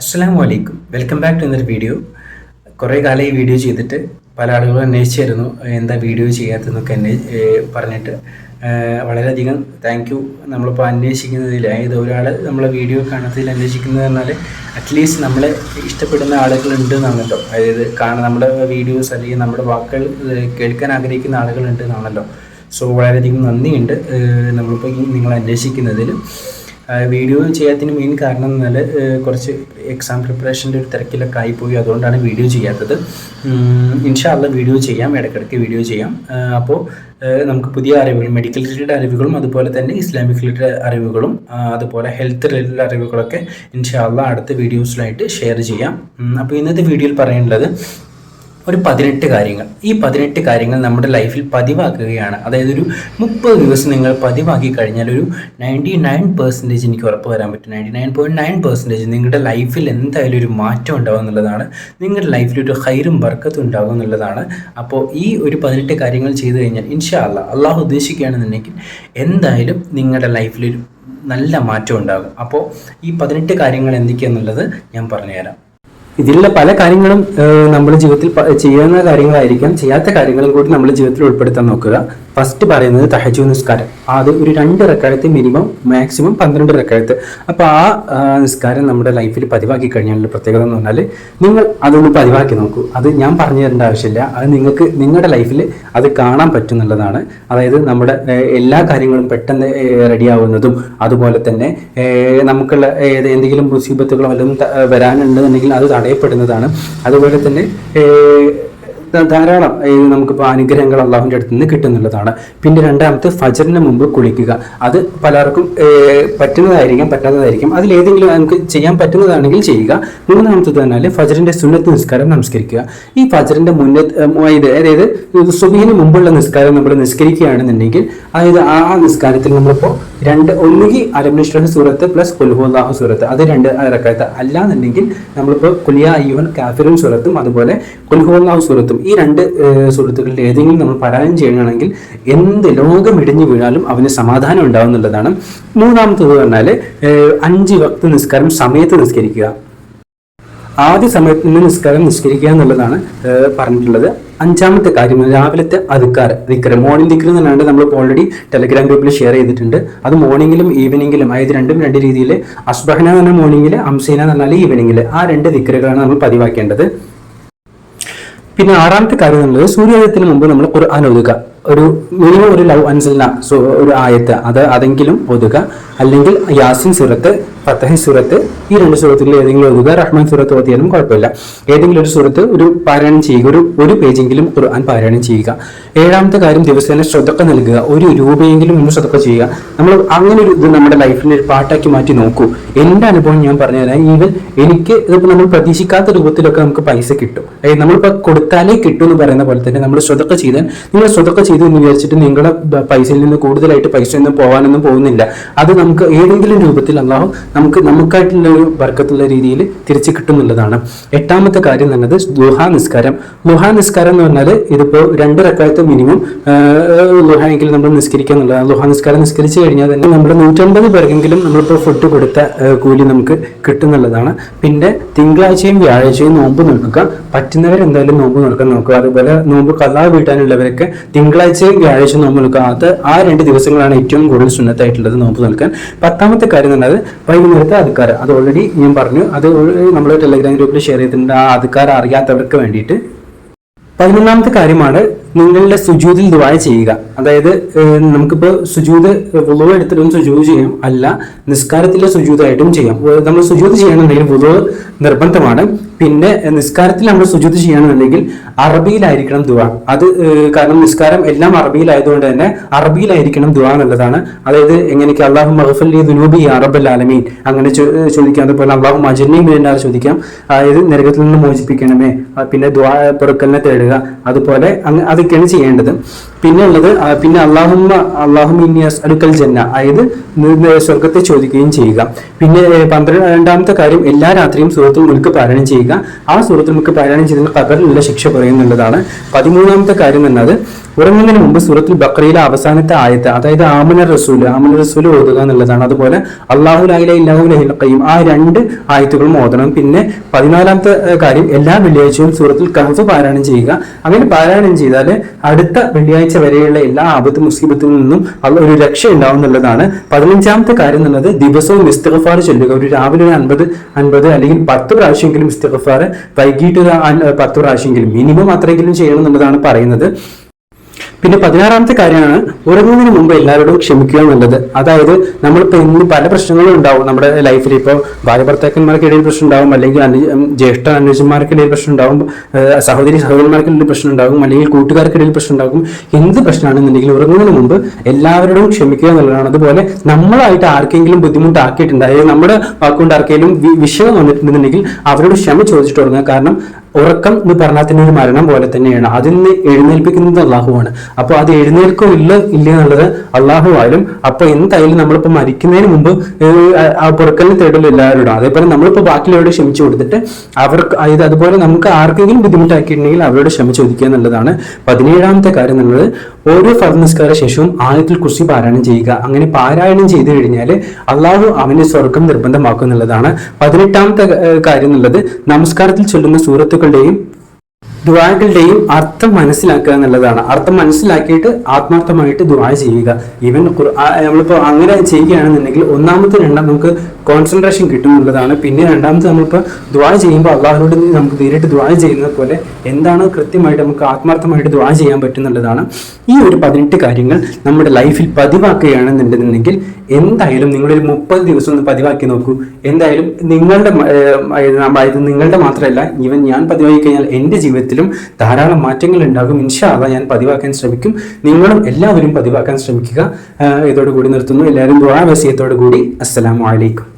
അസ്സാം വലൈക്കും welcome back to എന്നൊരു വീഡിയോ കുറേ കാലം ഈ വീഡിയോ ചെയ്തിട്ട് പല ആളുകളും അന്വേഷിച്ചായിരുന്നു എന്താ വീഡിയോ ചെയ്യാത്തതെന്നൊക്കെ എന്നെ പറഞ്ഞിട്ട്. വളരെയധികം താങ്ക് യു നമ്മളിപ്പോൾ അന്വേഷിക്കുന്നതിൽ അതായത് ഒരാൾ നമ്മളെ വീഡിയോ കാണത്തിൽ അന്വേഷിക്കുന്നത് പറഞ്ഞാൽ അറ്റ്ലീസ്റ്റ് നമ്മളെ ഇഷ്ടപ്പെടുന്ന ആളുകളുണ്ട് എന്നാണല്ലോ. അതായത് കാണാൻ നമ്മുടെ വീഡിയോസ് അല്ലെങ്കിൽ നമ്മുടെ വാക്കുകൾ കേൾക്കാൻ ആഗ്രഹിക്കുന്ന ആളുകളുണ്ട് എന്നാണല്ലോ. സോ വളരെയധികം നന്ദിയുണ്ട് നമ്മളിപ്പോൾ നിങ്ങൾ അന്വേഷിക്കുന്നതിൽ വീഡിയോ ചെയ്യാത്തതിന് മെയിൻ കാരണം എന്നാൽ കുറച്ച് എക്സാം പ്രിപ്പറേഷന്റെ ഒരു തിരക്കിലൊക്കെ ആയിപ്പോയി. അതുകൊണ്ടാണ് വീഡിയോ ചെയ്യാത്തത്. ഇൻഷാല്ല വീഡിയോ ചെയ്യാം. ഇടയ്ക്കിടയ്ക്ക് വീഡിയോ ചെയ്യാം. അപ്പോൾ നമുക്ക് പുതിയ അറിവുകൾ മെഡിക്കൽ റിലേറ്റഡ് അറിവുകളും അതുപോലെ തന്നെ ഇസ്ലാമിക് റിലേറ്റഡ് അറിവുകളും അതുപോലെ ഹെൽത്ത് റിലേറ്റഡ് അറിവുകളൊക്കെ ഇൻഷാല്ല അടുത്ത വീഡിയോസിലായിട്ട് ഷെയർ ചെയ്യാം. അപ്പോൾ ഇന്നത്തെ വീഡിയോയിൽ പറയാനുള്ളത് ഒരു പതിനെട്ട് കാര്യങ്ങൾ. ഈ പതിനെട്ട് കാര്യങ്ങൾ നമ്മുടെ ലൈഫിൽ പതിവാക്കുകയാണ്. അതായത് ഒരു മുപ്പത് ദിവസം നിങ്ങൾ പതിവാക്കി കഴിഞ്ഞാൽ ഒരു നയന്റി നയൻ പെർസെന്റേജ് എനിക്ക് ഉറപ്പ് വരാൻ പറ്റും. Ninety nine point nine percentage നിങ്ങളുടെ ലൈഫിൽ എന്തായാലും ഒരു മാറ്റം ഉണ്ടാവും എന്നുള്ളതാണ്. നിങ്ങളുടെ ലൈഫിൽ ഒരു ഹൈറും ബർക്കത്തും ഉണ്ടാകും എന്നുള്ളതാണ്. അപ്പോൾ ഈ ഒരു പതിനെട്ട് കാര്യങ്ങൾ ചെയ്തു കഴിഞ്ഞാൽ ഇൻഷാ അല്ല അള്ളാഹു ഉദ്ദേശിക്കുകയാണെന്നുണ്ടെങ്കിൽ എന്തായാലും നിങ്ങളുടെ ലൈഫിലൊരു നല്ല മാറ്റം ഉണ്ടാകും. അപ്പോൾ ഈ പതിനെട്ട് കാര്യങ്ങൾ എന്തൊക്കെയാണെന്നുള്ളത് ഞാൻ പറഞ്ഞുതരാം. ഇതിലുള്ള പല കാര്യങ്ങളും നമ്മുടെ ജീവിതത്തിൽ ചെയ്യുന്ന കാര്യങ്ങളായിരിക്കാം. ചെയ്യാത്ത കാര്യങ്ങളും കൂടി നമ്മുടെ ജീവിതത്തിൽ ഉൾപ്പെടുത്താൻ നോക്കുക. ഫസ്റ്റ് പറയുന്നത് തഹജു നിസ്കാരം. അത് ഒരു രണ്ട് റക്കാലത്ത് മിനിമം മാക്സിമം പന്ത്രണ്ട് റക്കാലത്ത് അപ്പോൾ ആ നിസ്കാരം നമ്മുടെ ലൈഫിൽ പതിവാക്കി കഴിഞ്ഞാലുള്ള പ്രത്യേകത എന്ന് പറഞ്ഞാൽ നിങ്ങൾ അതൊന്ന് പതിവാക്കി നോക്കൂ. അത് ഞാൻ പറഞ്ഞു തരേണ്ട ആവശ്യമില്ല. അത് നിങ്ങൾക്ക് നിങ്ങളുടെ ലൈഫിൽ അത് കാണാൻ പറ്റും എന്നുള്ളതാണ് അതായത് നമ്മുടെ എല്ലാ കാര്യങ്ങളും പെട്ടെന്ന് റെഡിയാവുന്നതും അതുപോലെ തന്നെ നമുക്കുള്ള എന്തെങ്കിലും മുസീബത്തുകളോ വല്ലതും വരാനുണ്ടെന്നുണ്ടെങ്കിൽ അത് തടയപ്പെടുന്നതാണ്. അതുപോലെ തന്നെ ധാരാളം നമുക്കിപ്പോൾ അനുഗ്രഹങ്ങൾ അള്ളാഹുവിന്റെ അടുത്ത് നിന്ന് കിട്ടുന്നുള്ളതാണ്. പിന്നെ രണ്ടാമത്തെ ഫജറിന് മുമ്പ് കുളിക്കുക. അത് പലർക്കും പറ്റുന്നതായിരിക്കാം പറ്റാത്തതായിരിക്കും. അതിലേതെങ്കിലും നമുക്ക് ചെയ്യാൻ പറ്റുന്നതാണെങ്കിൽ ചെയ്യുക. മൂന്നാമത്തത് പറഞ്ഞാൽ ഫജറിന്റെ സുന്നത്ത് നിസ്കാരം നമസ്കരിക്കുക. ഈ ഫജറിന്റെ മുന്നേ അതായത് സുബീന് മുമ്പുള്ള നിസ്കാരം നമ്മൾ നിസ്കരിക്കുകയാണെന്നുണ്ടെങ്കിൽ അതായത് ആ നിസ്കാരത്തിൽ നമ്മളിപ്പോൾ രണ്ട് ഒന്നുകിൽ അലമിനിഷ്ട്രേഷൻ സൂറത്ത് പ്ലസ് കുൽഹുല്ലാഹു സൂറത്ത്. അത് രണ്ട് ഇറക്കാത്ത അല്ലാന്നുണ്ടെങ്കിൽ നമ്മളിപ്പോൾ കുലിയ അയ്യുവൻ കാഫിറും സൂറത്തും അതുപോലെ കുൽഹുല്ലാഹു സൂറത്തും ഈ രണ്ട് സൂറത്തുകളിൽ ഏതെങ്കിലും നമ്മൾ പാരായണം ചെയ്യുകയാണെങ്കിൽ എന്ത് ലോകം ഇടിഞ്ഞു വീഴാലും അവന് സമാധാനം ഉണ്ടാവുന്നുള്ളതാണ്. മൂന്നാമത്തത് പറഞ്ഞാൽ അഞ്ച് വക്ത് നിസ്കാരം സമയത്ത് നിസ്കരിക്കുക. ആദ്യ സമയത്ത് നിന്ന് നിസ്കാരം നിസ്കരിക്കുക എന്നുള്ളതാണ് പറഞ്ഞിട്ടുള്ളത്. അഞ്ചാമത്തെ കാര്യം രാവിലത്തെ അധികാർ ദിക്കർ മോർണിംഗ് ദിക്കർ എന്നല്ലാണ്ട് നമ്മൾ ഓൾറെഡി ടെലഗ്രാം ഗ്രൂപ്പിൽ ഷെയർ ചെയ്തിട്ടുണ്ട്. അത് മോർണിംഗിലും ഈവനിങ്ങിലും അതായത് രണ്ടും രണ്ട് രീതിയിൽ അസ്ബഹന എന്ന് പറഞ്ഞാൽ മോർണിംഗിൽ അംസീന എന്ന് പറഞ്ഞാൽ ഈവനിങ്ങിൽ ആ രണ്ട് ദിക്കറുകളാണ് നമ്മൾ പതിവാക്കേണ്ടത്. പിന്നെ ആറാമത്തെ കാര്യം എന്നുള്ളത് സൂര്യോദയത്തിന് മുമ്പ് നമ്മൾ ഖുർആൻ ഒതുക്കുക ഒരു മിനിമം ഒരു ലവ് അൻസൽന ഒരു ആയത്ത് അത് അതെങ്കിലും ഒതുക അല്ലെങ്കിൽ യാസിൻ സുറത്ത് ഫത്തഹി സൂറത്ത്. ഈ രണ്ട് സൂറത്തുകളിൽ ഏതെങ്കിലും ഓതുക റഹ്മാൻ സൂറത്ത് ഓതിയാലും കുഴപ്പമില്ല. ഏതെങ്കിലും ഒരു സൂറത്ത് ഒരു പാരായണം ചെയ്യുക ഒരു ഒരു പേജെങ്കിലും ഖുർആൻ പാരായണം ചെയ്യുക. ഏഴാമത്തെ കാര്യം ദിവസേന ശ്രദ്ധക്ക നൽകുക ഒരു രൂപയെങ്കിലും നമ്മൾ ശ്രദ്ധക്ക ചെയ്യുക. നമ്മൾ അങ്ങനെ ഒരു ഇത് നമ്മുടെ ലൈഫിൽ ഒരു പാട്ടാക്കി മാറ്റി നോക്കൂ. എന്റെ അനുഭവം ഞാൻ പറഞ്ഞു തരാം. ഈവൻ എനിക്ക് ഇതിപ്പോൾ നമ്മൾ പ്രതീക്ഷിക്കാത്ത രൂപത്തിലൊക്കെ നമുക്ക് പൈസ കിട്ടും. അതായത് നമ്മളിപ്പോൾ കൊടുത്താലേ കിട്ടും എന്ന് പറയുന്ന പോലെ തന്നെ നമ്മൾ സ്വതക്ക ചെയ്താൽ നിങ്ങൾ സ്വതക്ക ചെയ്തു എന്ന് വിചാരിച്ചിട്ട് നിങ്ങളുടെ പൈസയിൽ നിന്ന് കൂടുതലായിട്ട് പൈസ ഒന്നും പോകാനൊന്നും പോകുന്നില്ല. അത് നമുക്ക് ഏതെങ്കിലും രൂപത്തിൽ അള്ളാഹു നമുക്ക് നമുക്കായിട്ടുള്ള ഒരു വർക്കത്തുള്ള രീതിയിൽ തിരിച്ചു കിട്ടുന്നുള്ളതാണ്. എട്ടാമത്തെ കാര്യം എന്നത് ദുഹാ നിസ്കാരം. ദുഹാ നിസ്കാരം എന്ന് പറഞ്ഞാൽ ഇതിപ്പോൾ രണ്ട് റക്കാലത്ത് മിനിമം ദുഹായെങ്കിലും നമ്മൾ നിസ്കരിക്കുക എന്നുള്ളതാണ്. ദുഹാ നിസ്കാരം നിസ്കരിച്ചു കഴിഞ്ഞാൽ തന്നെ നമ്മുടെ നൂറ്റമ്പത് പേർക്കെങ്കിലും നമ്മളിപ്പോൾ ഫുഡ് കൊടുത്ത കൂലി നമുക്ക് കിട്ടുന്നുള്ളതാണ്. പിന്നെ തിങ്കളാഴ്ചയും വ്യാഴാഴ്ചയും നോമ്പ് നോക്കുക. പറ്റുന്നവർ എന്തായാലും നോമ്പ് നോക്കാൻ നോക്കുക. അതുപോലെ നോമ്പ് കഥാ വീട്ടാനുള്ളവരൊക്കെ തിങ്കളാഴ്ചയും വ്യാഴാഴ്ച നോമ്പ് നോക്കുക. അത് ആ രണ്ട് ദിവസങ്ങളാണ് ഏറ്റവും കൂടുതൽ സുന്നത്തായിട്ടുള്ളത് നോമ്പ് നോക്കാൻ പത്താമത്തെ കാര്യം എന്ന് വൈകുന്നേരത്തെ അതുക്കാർ അത് ഓൾറെഡി ഞാൻ പറഞ്ഞു. അത് നമ്മൾ ടെലഗ്രാം ഗ്രൂപ്പിൽ ഷെയർ ചെയ്തിട്ടുണ്ട്. ആ അതുക്കാർ അറിയാത്തവർക്ക് വേണ്ടിയിട്ട്. പതിനൊന്നാമത്തെ കാര്യമാണ് നിങ്ങളുടെ സുജൂതിൽ ദുആ ചെയ്യുക. അതായത് നമുക്കിപ്പോൾ സുജൂത് വുളവ് എടുത്തിട്ടും സുജൂത് ചെയ്യാം. അല്ല നിസ്കാരത്തിലെ സുജൂതായിട്ടും ചെയ്യാം. നമ്മൾ സുജൂത് ചെയ്യണമെന്നുണ്ടെങ്കിൽ വുളവ് നിർബന്ധമാണ്. പിന്നെ നിസ്കാരത്തിൽ നമ്മൾ സുജൂത് ചെയ്യണമെന്നുണ്ടെങ്കിൽ അറബിയിലായിരിക്കണം ദുആ. അത് കാരണം നിസ്കാരം എല്ലാം അറബിയിലായതുകൊണ്ട് തന്നെ അറബിയിലായിരിക്കണം ദുആ എന്നുള്ളതാണ്. അതായത് എങ്ങനെയൊക്കെ അള്ളാഹു മഹഫലി ദുനൂബി അറബൽ ആലമീൻ. അങ്ങനെ ചോദിക്കാം. അതുപോലെ അള്ളാഹു മജന്നി മിനാർ ചോദിക്കാം. അതായത് നരകത്തിൽ നിന്ന് മോചിപ്പിക്കണമേ. പിന്നെ ദുവാ പുറക്കലിനെ തേടുക. അതുപോലെ അതൊക്കെയാണ് ചെയ്യേണ്ടത്. പിന്നെ ഉള്ളത് പിന്നെ അള്ളാഹുമ്മ അള്ളാഹുമിനിയസ് അടുക്കൽ ജന്ന അതായത് സ്വർഗത്തെ ചോദിക്കുകയും ചെയ്യുക. പിന്നെ പന്ത്രണ്ട് രണ്ടാമത്തെ കാര്യം എല്ലാ രാത്രിയും സൂറത്തുൽ മുൽക്ക് പാരായണം ചെയ്യുക. ആ സൂറത്തുൽ മുൽക്ക് പാരായണം ചെയ്തതിന് പകരമുള്ള ശിക്ഷ പറയുന്നുള്ളതാണ്. പതിമൂന്നാമത്തെ കാര്യം എന്നത് ഉറങ്ങുന്നതിന് മുമ്പ് സൂറത്തുൽ ബക്രയിലെ അവസാനത്തെ ആയത്ത് അതായത് ആമന റസൂൽ ആമന റസൂൽ ഓതുക എന്നുള്ളതാണ്. അതുപോലെ അള്ളാഹു ലാഹില ഇല്ലാഹു ലഹിൽ ആ രണ്ട് ആയത്തുകളും ഓതണം. പിന്നെ പതിനാലാമത്തെ കാര്യം എല്ലാ വെള്ളിയാഴ്ചയും സൂറത്തുൽ കഹഫ് പാരായണം ചെയ്യുക. അങ്ങനെ പാരായണം ചെയ്താൽ അടുത്ത വെള്ളിയാഴ്ച വരെയുള്ള എല്ലാ ആപത്ത് മുസീബത്തിൽ നിന്നും ഒരു രക്ഷ ഉണ്ടാവും എന്നുള്ളതാണ്. പതിനഞ്ചാമത്തെ കാര്യം എന്നുള്ളത് ദിവസവും ഇസ്തിഗഫാർ ചൊല്ലുക. ഒരു രാവിലെ ഒരു അൻപത് അൻപത് അല്ലെങ്കിൽ പത്ത് പ്രാവശ്യമെങ്കിലും ഇസ്തിഗഫാർ വൈകിട്ട് ഒരു പത്ത് പ്രാവശ്യമെങ്കിലും മിനിമം അത്രയെങ്കിലും ചെയ്യണം എന്നുള്ളതാണ് പറയുന്നത്. പിന്നെ പതിനാറാമത്തെ കാര്യമാണ് ഉറങ്ങുന്നതിന് മുമ്പ് എല്ലാവരോടും ക്ഷമിക്കുക എന്നുള്ളത്. അതായത് നമ്മളിപ്പോൾ ഇന്ന് പല പ്രശ്നങ്ങളും ഉണ്ടാവും നമ്മുടെ ലൈഫിൽ ഇപ്പോൾ ഭാര്യ ഭർത്താക്കന്മാർക്കിടയിൽ പ്രശ്നം ഉണ്ടാവും അല്ലെങ്കിൽ ജ്യേഷ്ഠ അനുജന്മാർക്കിടയിൽ പ്രശ്നം ഉണ്ടാവും സഹോദരി സഹോദരന്മാർക്കിടയിൽ പ്രശ്നം ഉണ്ടാകും അല്ലെങ്കിൽ കൂട്ടുകാർക്കിടയിൽ പ്രശ്നം ഉണ്ടാകും എന്ത് പ്രശ്നമാണെന്നുണ്ടെങ്കിൽ ഉറങ്ങുന്നതിന് മുമ്പ് എല്ലാവരോടും ക്ഷമിക്കുക എന്നുള്ളതാണ്. അതുപോലെ നമ്മളായിട്ട് ആർക്കെങ്കിലും ബുദ്ധിമുട്ടാക്കിയിട്ടുണ്ട് അതായത് നമ്മുടെ വാക്കുകൊണ്ട് ആർക്കെങ്കിലും വിഷയം വന്നിട്ടുണ്ടെന്നുണ്ടെങ്കിൽ അവരോട് ക്ഷമ ചോദിച്ചിട്ട് തുടങ്ങുക കാരണം ഉറക്കം എന്ന് പറഞ്ഞാൽ തന്നെ ഒരു മരണം പോലെ തന്നെയാണ്. അതിൽ നിന്ന് എഴുന്നേൽപ്പിക്കുന്നത് അള്ളാഹുവാണ്. അപ്പോൾ അത് എഴുന്നേൽക്കോ ഇല്ല ഇല്ല എന്നുള്ളത് അള്ളാഹു ആയാലും അപ്പൊ എന്തായാലും നമ്മളിപ്പോ മരിക്കുന്നതിന് മുമ്പ് ആ- പുറക്കലിന് തേടൽ എല്ലാവരോടും. അതേപോലെ നമ്മളിപ്പോ ബാക്കിയുള്ളവരോട് ക്ഷമിച്ചു കൊടുത്തിട്ട് അവർക്ക് അതായത് അതുപോലെ നമുക്ക് ആർക്കെങ്കിലും ബുദ്ധിമുട്ടാക്കിയിട്ടുണ്ടെങ്കിൽ അവരോട് ക്ഷമ ചോദിക്കുക എന്നുള്ളതാണ് പതിനേഴാമത്തെ കാര്യം നമ്മൾ ഓരോ ഫർനസ്കാര ശേഷവും ആയത്തിൽ കുറിച്ച് പാരായണം ചെയ്യുക. അങ്ങനെ പാരായണം ചെയ്തു കഴിഞ്ഞാൽ അള്ളാഹു അവന്റെ സ്വർഗം നിർബന്ധമാക്കും എന്നുള്ളതാണ് പതിനെട്ടാമത്തെ കാര്യം എന്നുള്ളത്. നമസ്കാരത്തിൽ ചൊല്ലുന്ന സൂറത്തുകളുടെയും ദുആകളുടെയും അർത്ഥം മനസ്സിലാക്കുക എന്നുള്ളതാണ് അർത്ഥം മനസ്സിലാക്കിയിട്ട് ആത്മാർത്ഥമായിട്ട് ദുആ ചെയ്യുക ഈവൻ നമ്മളിപ്പോൾ അങ്ങനെ ചെയ്യുകയാണെന്നുണ്ടെങ്കിൽ ഒന്നാമത്തെ രണ്ടാം നമുക്ക് കോൺസെൻട്രേഷൻ കിട്ടും എന്നുള്ളതാണ് പിന്നെ രണ്ടാമത്തെ നമ്മളിപ്പോൾ ദുആ ചെയ്യുമ്പോൾ അള്ളാഹുനോട് നമുക്ക് നേരിട്ട് ദുആ ചെയ്യുന്നത് പോലെ എന്താണ് കൃത്യമായിട്ട് നമുക്ക് ആത്മാർത്ഥമായിട്ട് ദുആ ചെയ്യാൻ പറ്റുന്നുള്ളതാണ് ഈ ഒരു പതിനെട്ട് കാര്യങ്ങൾ നമ്മുടെ ലൈഫിൽ പതിവാക്കുകയാണെന്നുണ്ടെന്നുണ്ടെങ്കിൽ എന്തായാലും നിങ്ങളൊരു മുപ്പത് ദിവസം ഒന്ന് പതിവാക്കി നോക്കൂ എന്തായാലും നിങ്ങളുടെ നിങ്ങളുടെ മാത്രമല്ല ഈവൻ ഞാൻ പതിവാക്കി കഴിഞ്ഞാൽ എന്റെ ജീവിതത്തിലും ധാരാളം മാറ്റങ്ങൾ ഉണ്ടാകും. ഇൻഷാല്ല ഞാൻ പതിവാക്കാൻ ശ്രമിക്കും. നിങ്ങളും എല്ലാവരും പതിവാക്കാൻ ശ്രമിക്കുക. ഇതോടുകൂടി നിർത്തുന്നു. എല്ലാവരും ദുആ വസിയത്തോടു കൂടി അസ്സലാമു അലൈക്കും.